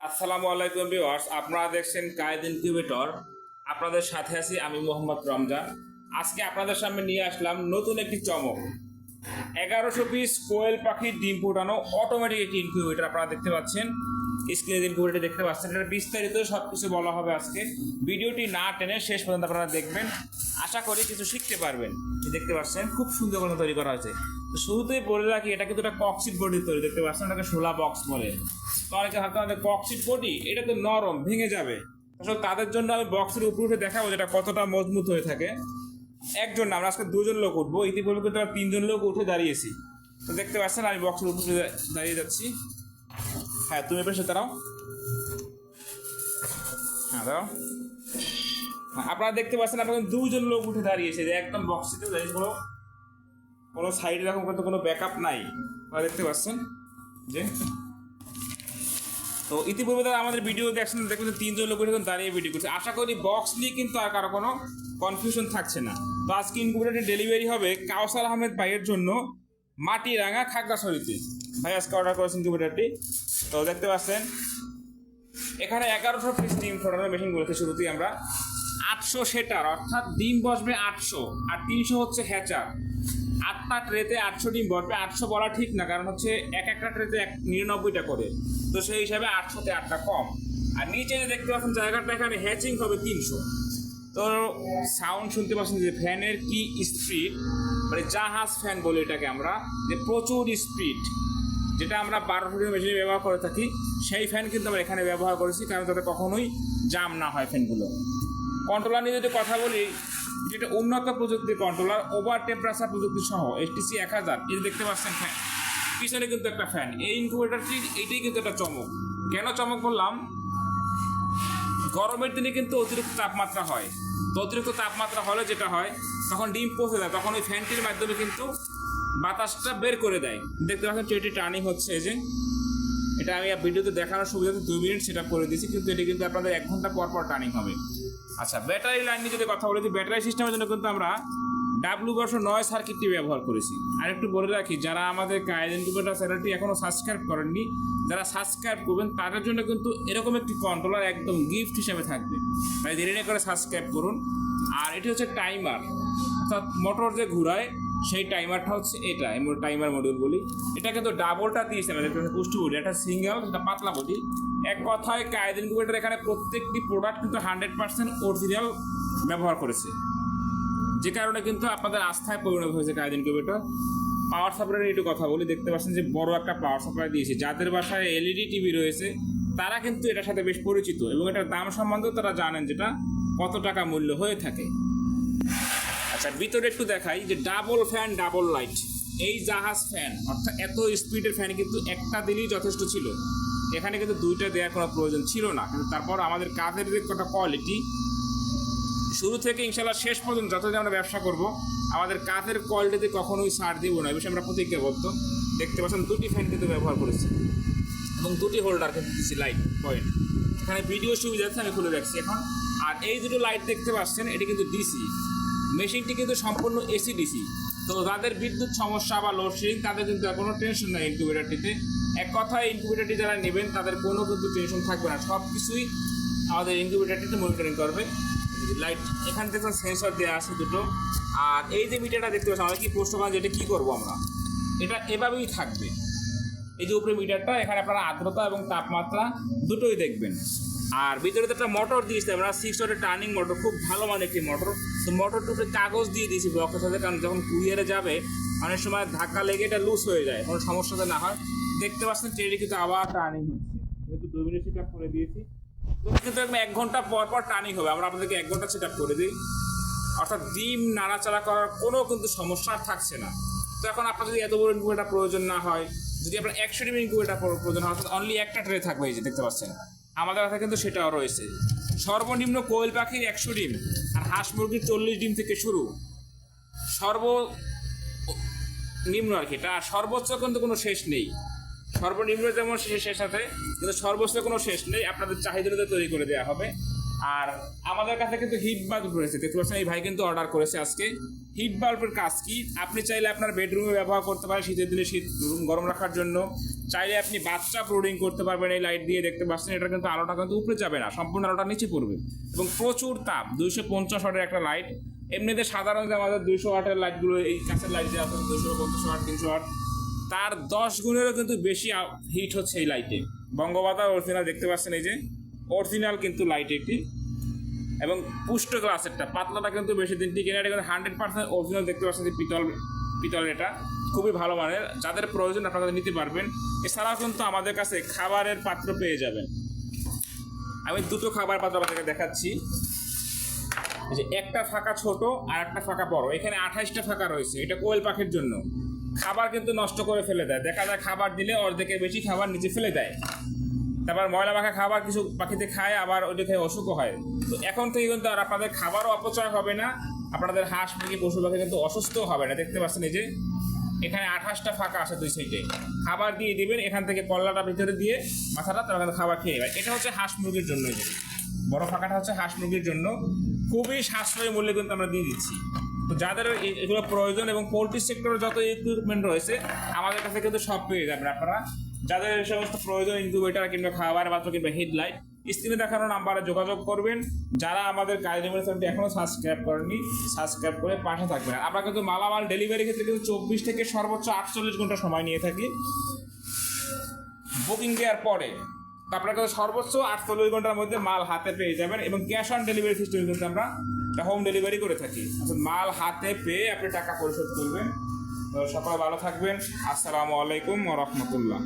আসসালামু আলাইকুম ভিউয়ার্স, আপনারা দেখছেন কায়েদ ইনকিউবেটর আপনাদের সাথে আছি আমি মোহাম্মদ রমজান। আজকে আপনাদের সামনে নিয়ে আসলাম নতুন একটি চমক। এগারোশো পিস কোয়েল পাখির ডিম ফুটানো অটোমেটিক একটি ইনকিউবেটর আপনারা দেখতে পাচ্ছেন। স্ক্রিনে ইনকিউবেটর দেখতে পাচ্ছেন। এটা বিস্তারিত সব কিছু বলা হবে আজকে। ভিডিওটি না টেনে শেষ পর্যন্ত আপনারা দেখবেন। আশা করি কিছু শিখতে পারবেন। দেখতে পাচ্ছেন, খুব সুন্দর করে তৈরি করা হয়েছে। তো শুরুতেই বলে রাখি এটা কিন্তু একটা কক্সিট বডি তৈরি। দেখতে পাচ্ছেন এটাকে শোলা বক্স বলে। তো অনেকে ভাবতে আমাদের কক্সিট বডি, এটা তো নরম, ভেঙে যাবে। আসলে তাদের জন্য আমি বক্সের উপরে উঠে দেখাবো যেটা কতটা মজবুত হয়ে থাকে। একজন না, আমরা আজকে দুজন লোক উঠবো। ইতিপূর্বে কিন্তু তিনজন লোক উঠে দাঁড়িয়েছি। তো দেখতে পাচ্ছেন, আমি বক্সের উপরে দাঁড়িয়ে যাচ্ছি। হ্যাঁ তুমি পেশে দাঁড়াও। হ্যাঁ দাঁড়াও। হ্যাঁ, আপনারা দেখতে পাচ্ছেন আপনার দুজন লোক উঠে দাঁড়িয়েছে যে একদম বক্সিতে দাঁড়িয়ে কোনো কোনো সাইডে এরকম কিন্তু কোনো ব্যাকআপ নাই। আপনারা দেখতে পাচ্ছেন? যে তো ইতিপূর্বে তারা আমাদের ভিডিও দেখছেন দেখবেন তিনজন লোক এখন দাঁড়িয়ে ভিডিও করছে। আশা করি বক্স নিয়ে কিন্তু আর কারও কোনো কনফিউশন থাকছে না। তো আজকে ইনকুবেটারটি ডেলিভারি হবে কাউসার আহমেদ ভাইয়ের জন্য মাটিরাঙ্গা খাগড়াছড়িতে। ভাই আজকে অর্ডার করেছেন ইনকুবেটারটি তো দেখতে পাচ্ছেন, এখানে এগারোশো পিস ডিম ফোটানোর মেশিন বলেছে শুরুতেই আমরা আটশো সেটার, অর্থাৎ ডিম বসবে আটশো, আর তিনশো হচ্ছে হ্যাচার আটটা ট্রেতে আটশো ডিম বসবে, আটশো বলা ঠিক না, কারণ হচ্ছে এক একটা ট্রেতে এক নিরানব্বইটা করে, তো সেই হিসাবে আটশোতে আটটা কম। আর নিচে দেখতে পাচ্ছেন জায়গাটা, এখানে হ্যাচিং হবে তিনশো। তো সাউন্ড শুনতে পাচ্ছেন যে ফ্যানের কি স্পিড মানে জাহাজ ফ্যান বলে এটাকে আমরা, যে প্রচুর স্পিড যেটা আমরা বারো ফুটের মেশিনে ব্যবহার করে থাকি, সেই ফ্যান কিন্তু আমরা এখানে ব্যবহার করেছি, কারণ যাতে কখনোই জাম না হয় ফ্যানগুলো কন্ট্রোলার নিয়ে যদি কথা বলি, যেটা উন্নত প্রযুক্তির কন্ট্রোলার ওভার টেম্পারেচার প্রযুক্তি সহ এইচটিসি এক হাজার, এই দেখতে পাচ্ছেন ফ্যান পিছনে কিন্তু একটা ফ্যান এই ইনকুবেটারটি এইটাই কিন্তু একটা চমক। কেন চমক বললাম? গরমের দিনে কিন্তু অতিরিক্ত তাপমাত্রা হয়। তো অতিরিক্ত তাপমাত্রা হলে যেটা হয়, তখন ডিম পচে যায়, তখন ওই ফ্যানটির মাধ্যমে কিন্তু বাতাসটা বের করে দেয়। দেখতে পাচ্ছেন ট্রেটি টার্নিং হচ্ছে এই যে। এটা আমি ভিডিওতে দেখানোর সুবিধাতে দুই মিনিট সেট করে দিয়েছি, কিন্তু এটি কিন্তু আপনাদের এক ঘণ্টা পর পর টার্নিং হবে। আচ্ছা ব্যাটারি লাইন নিয়ে যদি কথা বলি ব্যাটারি সিস্টেমের জন্য কিন্তু আমরা ডাব্লু বর্ষ নয় সার্কিটটি ব্যবহার করেছি। আর একটু বলে রাখি, যারা আমাদের কায়দেন কুপেটার চ্যানেলটি এখনও সাবস্ক্রাইব করেননি, যারা সাবস্ক্রাইব করবেন, তাদের জন্য কিন্তু এরকম একটি কন্ট্রোলার একদম গিফট হিসেবে থাকবে। তাই দেরি না করে সাবস্ক্রাইব করুন। আর এটি হচ্ছে টাইমার অর্থাৎ মোটর যে ঘুরায় সেই টাইমারটা হচ্ছে এটা টাইমার মডিউল বলি। এটা কিন্তু ডাবলটা দিয়েছে আমাদের পুষ্টি বলি এটা সিঙ্গেল এটা পাতলা বলি এক কথায় কায়দিন কুপেটার এখানে প্রত্যেকটি প্রোডাক্ট কিন্তু হান্ড্রেড পার্সেন্ট অরিজিনাল ব্যবহার করেছে। যে কারণে কিন্তু আপনাদের আস্থায় পরিণত হয়েছে কায়দিন কিউবেটার পাওয়ার সাপ্লাই নিয়ে একটু কথা বলি, দেখতে পাচ্ছেন যে বড় একটা পাওয়ার সাপ্লাই দিয়েছে। যাদের বাসায় এলইডি টিভি রয়েছে, তারা কিন্তু এটার সাথে বেশ পরিচিত এবং এটার দাম সম্বন্ধেও তারা জানেন যেটা কত টাকা মূল্য হয়ে থাকে। আচ্ছা ভিতরে একটু দেখাই যে ডাবল ফ্যান ডাবল লাইট এই জাহাজ ফ্যান অর্থাৎ এত স্পিডের ফ্যান কিন্তু একটা দিলেই যথেষ্ট ছিল। এখানে কিন্তু দুইটা দেওয়ার কোনো প্রয়োজন ছিল না। কিন্তু তারপর আমাদের কাজের যে কটা কোয়ালিটি শুরু থেকে ইনশাল্লাহ শেষ পর্যন্ত যতদিন আমরা ব্যবসা করব, আমাদের কাঠের কোয়ালিটিতে কখনোই ছাড় দিব না। বিষয়ে আমরা প্রতিজ্ঞাবদ্ধ। দেখতে পাচ্ছেন, দুটি ফ্যান কিন্তু ব্যবহার করেছি। এবং দুটি হোল্ডার কিন্তু দিচ্ছি লাইট পয়েন্ট এখানে ভিডিও সুবিধা আছে আমি খুলে রাখছি এখন। আর এই দুটো লাইট দেখতে পাচ্ছেন, এটি কিন্তু ডিসি মেশিনটি কিন্তু সম্পূর্ণ এসি ডিসি তো যাদের বিদ্যুৎ সমস্যা বা লোডশেডিং, তাদের কিন্তু কোনো টেনশন নেই ইনকিউবেটারটিতে। এক কথায় ইনকিউবেটারটি যারা নেবেন, তাদের কোনো কিন্তু টেনশন থাকবে না। সব কিছুই আমাদের ইনকিউবেটারটিতে মনিটরিং করবে। লাইট, এখান থেকে সেন্সর দেওয়া আছে দুটো। আর এই যে মিটারটা দেখতে পাচ্ছি আমরা কি প্রশ্ন করেন যে এটা কী করব আমরা? এটা এভাবেই থাকবে। এই যে উপরে মিটারটা, এখানে আপনারা আর্দ্রতা এবং তাপমাত্রা দুটোই দেখবেন। আর ভিতরে একটা মোটর দিয়েছি, আমরা সিক্স টার্নিং মোটর খুব ভালো মানে একটি মোটর তো মোটরটা উপরে কাগজ দিয়ে দিয়েছি ব্লকের সাথে, কারণ যখন কুরিয়ারে যাবে, অনেক সময় ধাক্কা লেগে এটা লুজ হয়ে যায়, কোনো সমস্যা না হয়। দেখতে পাচ্ছেন ট্রেনে কিন্তু আবার টার্নিং হচ্ছে। যেহেতু দুই মিনিট সেট করে দিয়েছি কিন্তু একদম এক ঘণ্টা পর পর টার্নিং হবে। আমরা আপনাদেরকে এক ঘণ্টা সেট করে দিই। অর্থাৎ ডিম নাড়াচাড়া করার কোনো কিন্তু সমস্যা থাকছে না। তো এখন আপনার যদি এত বড় ইনকুবেটার প্রয়োজন না হয়, যদি আপনার একশো ডিম ইনকুবেটার প্রয়োজন হয়, অর্থাৎ অনলি একটা ট্রে থাকবে এই যে, দেখতে পাচ্ছেন। আমাদের কাছে কিন্তু সেটাও রয়েছে। সর্বনিম্ন কোয়েল পাখির একশো ডিম আর হাঁস মুরগির চল্লিশ ডিম থেকে শুরু। সর্ব নিম্ন আর কি আর সর্বোচ্চ কিন্তু কোনো শেষ নেই। সর্বনিম্ন যেমন শেষের সাথে, কিন্তু সর্বোচ্চ কোনো শেষ নেই, আপনাদের চাহিদা তৈরি করে দেওয়া হবে। আর আমাদের কাছে কিন্তু হিট বাল্ব রয়েছে, দেখতে পাচ্ছেন, এই ভাই কিন্তু অর্ডার করেছে আজকে। হিট বাল্বের কাজ কি? আপনি চাইলে আপনার বেডরুমে ব্যবহার করতে পারেন, শীতের দিনে শীত রুম গরম রাখার জন্য। চাইলে আপনি বাচ্চা ব্রোডিং করতে পারবেন, এই লাইট দিয়ে দেখতে পাচ্ছেন, এটা কিন্তু আলোটা কিন্তু উপরে যাবে না, সম্পূর্ণ আলোটা নিচে পড়বে। এবং প্রচুর তাপ, দুইশো পঞ্চাশ ওয়াটের একটা লাইট এমনিতে সাধারণত আমাদের দুইশো ওয়াটের লাইটগুলো এই কাছের লাইট যে আছে দুশো পঞ্চাশ ওয়াট, তিনশো ওয়াট, তার দশ গুণেরও কিন্তু বেশি হিট হচ্ছে এই লাইটে বঙ্গবাতা অরিজিনাল দেখতে পাচ্ছেন এই যে, অরিজিনাল কিন্তু লাইট একটি। এবং পুষ্ট গ্লাসেরটা পাতলাটা কিন্তু বেশি দিন টিকে না, এটা কিন্তু হান্ড্রেড পার্সেন্ট অরিজিনাল দেখতে পাচ্ছেন যে পিতল পিতল এটা। খুবই ভালো মানের, যাদের প্রয়োজন আপনারা নিতে পারবেন। এছাড়াও কিন্তু আমাদের কাছে খাবারের পাত্র পেয়ে যাবেন। আমি দুটো খাবার পাত্র আপনাদেরকে দেখাচ্ছি। যে একটা ফাঁকা ছোট আর একটা ফাঁকা বড়। এখানে আঠাইশটা ফাঁকা রয়েছে। এটা কোয়েল পাখির জন্য। খাবার কিন্তু নষ্ট করে ফেলে দেয়। দেখা যায় খাবার দিলে অর্ধেকের বেশি খাবার নিচে ফেলে দেয়। তারপর ময়লা মাখা খাবার কিছু পাখিতে খায়, আবার ওইটা খেয়ে অসুখও হয়। তো এখন থেকে কিন্তু আর আপনাদের খাবারও অপচয় হবে না। আপনাদের হাঁস, মুরগি, পশু পাখি কিন্তু অসুস্থ হবে না। দেখতে পাচ্ছেন এই যে এখানে আঠাশটা ফাঁকা আছে দুই সাইডে খাবার দিয়ে দিবেন, এখান থেকে কল্লাটা ভিতরে দিয়ে মাথাটা তারা খাবার খেয়ে নেবে এটা হচ্ছে হাঁস মুরগির জন্য বড় ফাঁকাটা হচ্ছে হাঁস মুরগির জন্য। খুবই সাশ্রয়ী মূল্যে কিন্তু আমরা দিয়ে দিচ্ছি। তো যাদের এগুলো প্রয়োজন এবং পোলট্রি সেক্টরে যত ইকুইপমেন্ট রয়েছে, আমাদের কাছে কিন্তু সব পেয়ে যাবেন আপনারা। যাদের সমস্ত প্রয়োজন ইনকিউবেটার কিংবা খাবার পাত্র কিংবা হেডলাইট স্ক্রিনে দেখানো নাম্বারে যোগাযোগ করবেন। যারা আমাদের কাজের চ্যানেলটি এখনও সাবস্ক্রাইব করেননি সাবস্ক্রাইব করে পাশে থাকবেন। আমরা কিন্তু মালামাল ডেলিভারি ক্ষেত্রে কিন্তু চব্বিশ থেকে সর্বোচ্চ আটচল্লিশ ঘণ্টা সময় নিয়ে থাকি। বুকিং দেওয়ার পরে আপনারা কিন্তু সর্বোচ্চ আটচল্লিশ ঘণ্টার মধ্যে মাল হাতে পেয়ে যাবেন এবং ক্যাশ অন ডেলিভারি সিস্টেম কিন্তু আমরা হোম ডেলিভারি করে থাকি। অর্থাৎ মাল হাতে পেয়ে আপনি টাকা পরিশোধ করবেন। তো সকালে ভালো থাকবেন। আসসালামু আলাইকুম ও রহমতুল্লাহ।